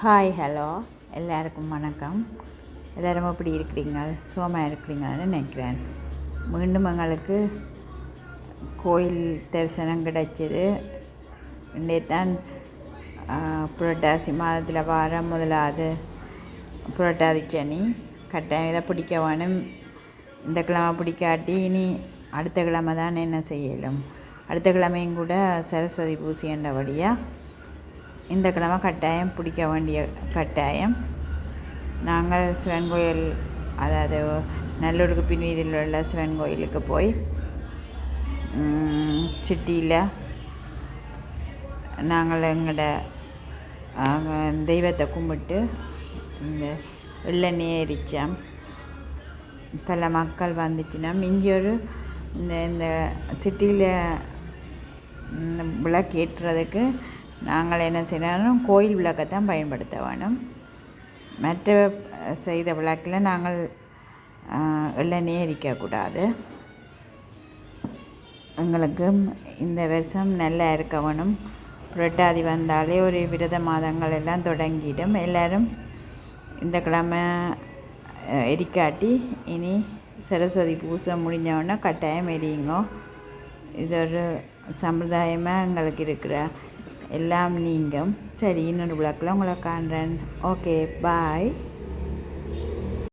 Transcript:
Hi hello எல்லாருக்கும் வணக்கம். எல்லோரும் எப்படி இருக்கிறீங்க? சோமா இருக்கிறீங்கன்னு நினைக்கிறேன். மீண்டும் எங்களுக்கு கோயில் தரிசனம் கிடைச்சிது. தான் புரட்டாசி மாதத்தில் வார முதலாவது புரட்டாதி சனி. கட்டாயம் இதை பிடிக்க வேணும். இந்த கிழமை பிடிக்காட்டி இனி அடுத்த கிழமை தான் என்ன செய்யலும். அடுத்த கிழமையும் கூட சரஸ்வதி பூசி என்றபடியாக இந்த கிழமை கட்டாயம் பிடிக்க வேண்டிய கட்டாயம். நாங்கள் சிவன் கோயில் அதாவது நல்லூருக்கு பின்வீதியில் உள்ள சிவன் கோயிலுக்கு போய் சிட்டியில் நாங்கள் எங்களோட தெய்வத்தை கும்பிட்டு இந்த எள்ளெண்ணெயை எரித்தோம் பல மக்கள் வந்துச்சுன்னா மிஞ்சி ஒரு இந்த இந்த சிட்டியில் விளக்கு ஏற்றுறதுக்கு நாங்கள் என்ன செய்யணும் கோயில் விளக்கத்தான் பயன்படுத்த வேணும். மற்ற செய்த விளக்கில் நாங்கள் எள்ளெண்ணெயே எரிக்கக்கூடாது எங்களுக்கு இந்த வருஷம் நல்லா இருக்க வேணும். புரட்டாதி வந்தாலே ஒரு விரத மாதங்கள் எல்லாம் தொடங்கிடும். எல்லோரும் இந்த கிழமை எரிக்காட்டி இனி சரஸ்வதி பூஜை முடிஞ்சவுடனே கட்டாயம் எரியுங்கோ. இது ஒரு சம்பிரதாயமாக எங்களுக்கு இருக்கிற எல்லாம் நீங்கும். சரி இன்னொரு விளக்கில் உங்களை காண்றேன். Okay bye